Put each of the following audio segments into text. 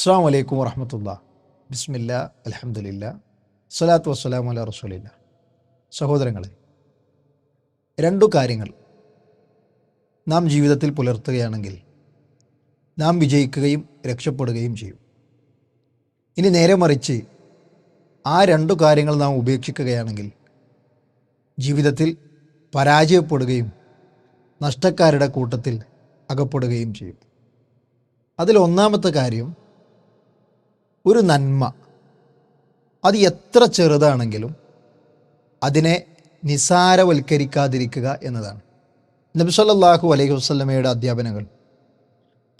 അസ്സാം വലൈക്കും വറഹമത്തുള്ള. ബിസ്മില്ല അലഹമുല്ല സ്വലാത്തു വസ്സലാം അല റസൂലില്ല. സഹോദരങ്ങളെ രണ്ടു കാര്യങ്ങൾ നാം ജീവിതത്തിൽ പുലർത്തുകയാണെങ്കിൽ നാം വിജയിക്കുകയും രക്ഷപ്പെടുകയും ചെയ്യും. ഇനി നേരെ മറിച്ച് ആ രണ്ടു കാര്യങ്ങൾ നാം ഉപേക്ഷിക്കുകയാണെങ്കിൽ ജീവിതത്തിൽ പരാജയപ്പെടുകയും നഷ്ടക്കാരുടെ കൂട്ടത്തിൽ അകപ്പെടുകയും ചെയ്യും. അതിൽ ഒന്നാമത്തെ കാര്യം ഒരു നന്മ. അത് എത്ര ചെറുതാണെങ്കിലും അതിനെ നിസാരവൽക്കരിക്കാതിരിക്കുക എന്നതാണ്. നബി സല്ലല്ലാഹു അലൈഹി വസ്ലമയുടെ അധ്യാപനങ്ങൾ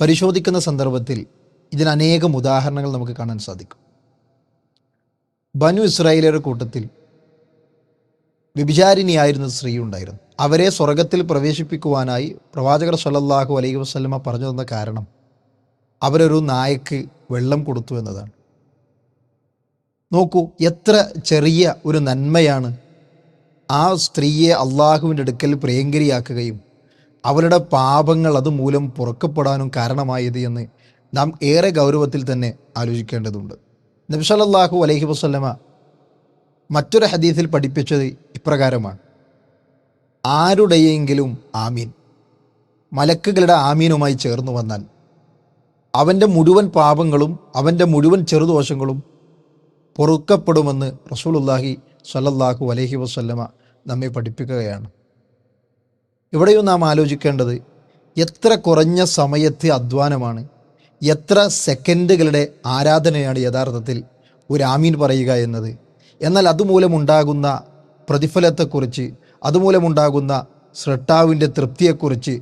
പരിശോധിക്കുന്ന സന്ദർഭത്തിൽ ഇതിന് അനേകം ഉദാഹരണങ്ങൾ നമുക്ക് കാണാൻ സാധിക്കും. ബനു ഇസ്രായേലിയുടെ കൂട്ടത്തിൽ വ്യഭിചാരിണിയായിരുന്ന സ്ത്രീ ഉണ്ടായിരുന്നു. അവരെ സ്വർഗത്തിൽ പ്രവേശിപ്പിക്കുവാനായി പ്രവാചകർ സല്ലല്ലാഹു അലൈഹി വസല്ലമ പറഞ്ഞു തന്ന കാരണം അവരൊരു നായക്ക് വെള്ളം കൊടുത്തു എന്നതാണ്. നോക്കൂ എത്ര ചെറിയ ഒരു നന്മയാണ് ആ സ്ത്രീയെ അള്ളാഹുവിന്റെ അടുക്കൽ പ്രിയങ്കരിയാക്കുകയും അവരുടെ പാപങ്ങൾ അതുമൂലം പുറക്കപ്പെടാനും കാരണമായത് എന്ന് നാം ഏറെ ഗൗരവത്തിൽ തന്നെ ആലോചിക്കേണ്ടതുണ്ട്. നബ്സലല്ലാഹു അലൈഹി വസ്ലമ മറ്റൊരു ഹദീസിൽ പഠിപ്പിച്ചത് ഇപ്രകാരമാണ്. ആരുടെയെങ്കിലും ആമീൻ മലക്കുകളുടെ ആമീനുമായി ചേർന്നു വന്നാൽ അവന്റെ മുഴുവൻ പാപങ്ങളും അവന്റെ മുഴുവൻ ചെറുദോഷങ്ങളും പൊറുക്കപ്പെടുമെന്ന് റസൂലുല്ലാഹി സല്ലല്ലാഹു അലഹി വസല്ലമ നമ്മെ പഠിപ്പിക്കുകയാണ്. ഇവിടെയും നാം ആലോചിക്കേണ്ടത് എത്ര കുറഞ്ഞ സമയത്തെ അധ്വാനമാണ് എത്ര സെക്കൻഡുകളുടെ ആരാധനയാണ് യഥാർത്ഥത്തിൽ ഒരു ആമീൻ പറയുക എന്നത്. എന്നാൽ അതുമൂലമുണ്ടാകുന്ന പ്രതിഫലത്തെക്കുറിച്ച് അതുമൂലമുണ്ടാകുന്ന ശ്രട്ടാവിന്റെ തൃപ്തിയെക്കുറിച്ച്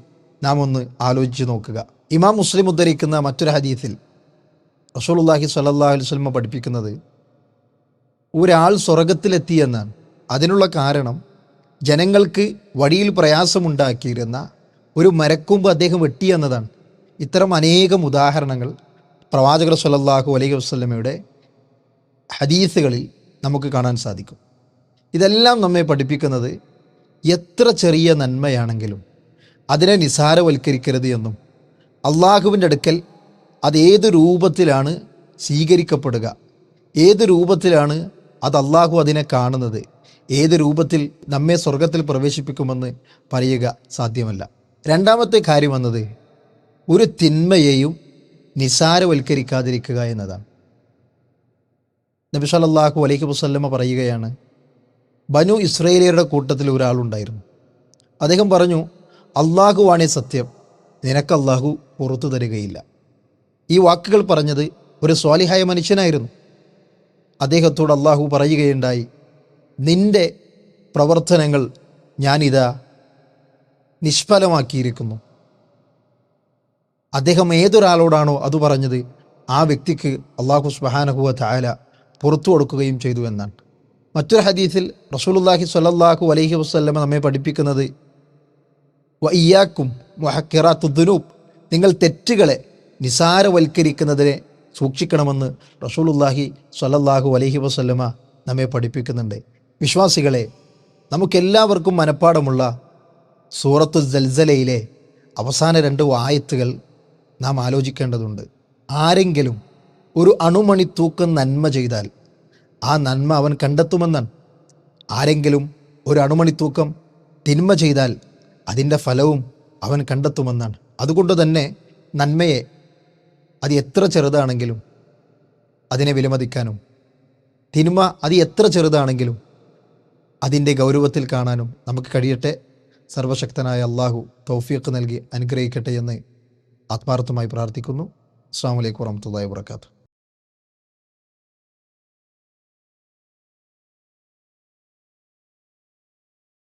നാം ഒന്ന് ആലോചിച്ച് നോക്കുക. ഇമാം മുസ്ലിം ഉദ്ധരിക്കുന്ന മറ്റൊരു ഹദീസിൽ റസൂലുള്ളാഹി സ്വല്ലല്ലാഹു അലൈഹി വസല്ലമ പഠിപ്പിക്കുന്നത് ഒരാൾ സ്വർഗത്തിലെത്തിയെന്നാണ് അതിനുള്ള കാരണം ജനങ്ങൾക്ക് വഴിയിൽ പ്രയാസമുണ്ടാക്കിയിരുന്ന ഒരു മരക്കൊമ്പ് അദ്ദേഹം വെട്ടി എന്നതാണ്. ഇത്തരം അനേകം ഉദാഹരണങ്ങൾ പ്രവാചകർ സല്ലാഹു അലൈഹി വസ്ലമയുടെ ഹദീസുകളിൽ നമുക്ക് കാണാൻ സാധിക്കും. ഇതെല്ലാം നമ്മെ പഠിപ്പിക്കുന്നത് എത്ര ചെറിയ നന്മയാണെങ്കിലും അതിനെ നിസാരവൽക്കരിക്കരുത് എന്നും അള്ളാഹുവിന്റെ അടുക്കൽ അത് ഏത് രൂപത്തിലാണ് സ്വീകരിക്കപ്പെടുക ഏത് രൂപത്തിലാണ് അത് അള്ളാഹു അതിനെ കാണുന്നത്. ഏത് രൂപത്തിൽ നമ്മെ സ്വർഗത്തിൽ പ്രവേശിപ്പിക്കുമെന്ന് പറയുക സാധ്യമല്ല. രണ്ടാമത്തെ കാര്യം എന്നത് ഒരു തിന്മയെയും നിസാരവൽക്കരിക്കാതിരിക്കുക എന്നതാണ്. നബി സല്ലല്ലാഹു അലൈഹി വസല്ലമ പറയുകയാണ് ബനു ഇസ്രയേലിയരുടെ കൂട്ടത്തിൽ ഒരാളുണ്ടായിരുന്നു. അദ്ദേഹം പറഞ്ഞു അള്ളാഹുവാണേ സത്യം നിനക്ക് അള്ളാഹു പുറത്തു തരികയില്ല. ഈ വാക്കുകൾ പറഞ്ഞത് ഒരു സ്വാലിഹായ മനുഷ്യനായിരുന്നു. അദ്ദേഹത്തോട് അള്ളാഹു പറയുകയുണ്ടായി നിന്റെ പ്രവർത്തനങ്ങൾ ഞാനിതാ നിഷ്ഫലമാക്കിയിരിക്കുന്നു. അദ്ദേഹം ഏതൊരാളോടാണോ അത് പറഞ്ഞത് ആ വ്യക്തിക്ക് അള്ളാഹു സുബാനഹുവ തായാല പുറത്തു കൊടുക്കുകയും ചെയ്തു എന്നാണ്. മറ്റൊരു ഹദീസിൽ റസൂലുല്ലാഹി സ്വല്ലല്ലാഹു അലൈഹി വസ്ല്ലമ നമ്മെ പഠിപ്പിക്കുന്നത് വയ്യാക്കും വഹക്കിറാത്തുദ്ദുനൂബ് നിങ്ങൾ തെറ്റുകളെ നിസാരവൽക്കരിക്കുന്നതിനെ സൂക്ഷിക്കണമെന്ന് റസൂലുല്ലാഹി സ്വല്ലല്ലാഹു അലഹി വസല്ലമ നമ്മെ പഠിപ്പിക്കുന്നുണ്ട്. വിശ്വാസികളെ നമുക്കെല്ലാവർക്കും മനഃപ്പാടമുള്ള സൂറത്തു ജൽസലയിലെ അവസാന രണ്ട് വായത്തുകൾ നാം ആലോചിക്കേണ്ടതുണ്ട്. ആരെങ്കിലും ഒരു അണുമണി തൂക്കം നന്മ ചെയ്താൽ ആ നന്മ അവൻ കണ്ടെത്തുമെന്നാണ്. ആരെങ്കിലും ഒരു അണുമണി തൂക്കം തിന്മ ചെയ്താൽ അതിന്റെ ഫലവും അവൻ കണ്ടെത്തുമെന്നാണ്. അതുകൊണ്ട് തന്നെ നന്മയെ അത് എത്ര ചെറുതാണെങ്കിലും അതിനെ വിലമതിക്കാനും. തിന്മ അത് എത്ര ചെറുതാണെങ്കിലും അതിന്റെ ഗൗരവത്തിൽ കാണാനും നമുക്ക് കഴിയട്ടെ. സർവശക്തനായ അള്ളാഹു തൗഫീഖ് നൽകി അനുഗ്രഹിക്കട്ടെ എന്ന് ആത്മാർത്ഥമായി പ്രാർത്ഥിക്കുന്നു. അസ്സാം വലൈക്കും വറഹമത്തല്ലാ വാത്തു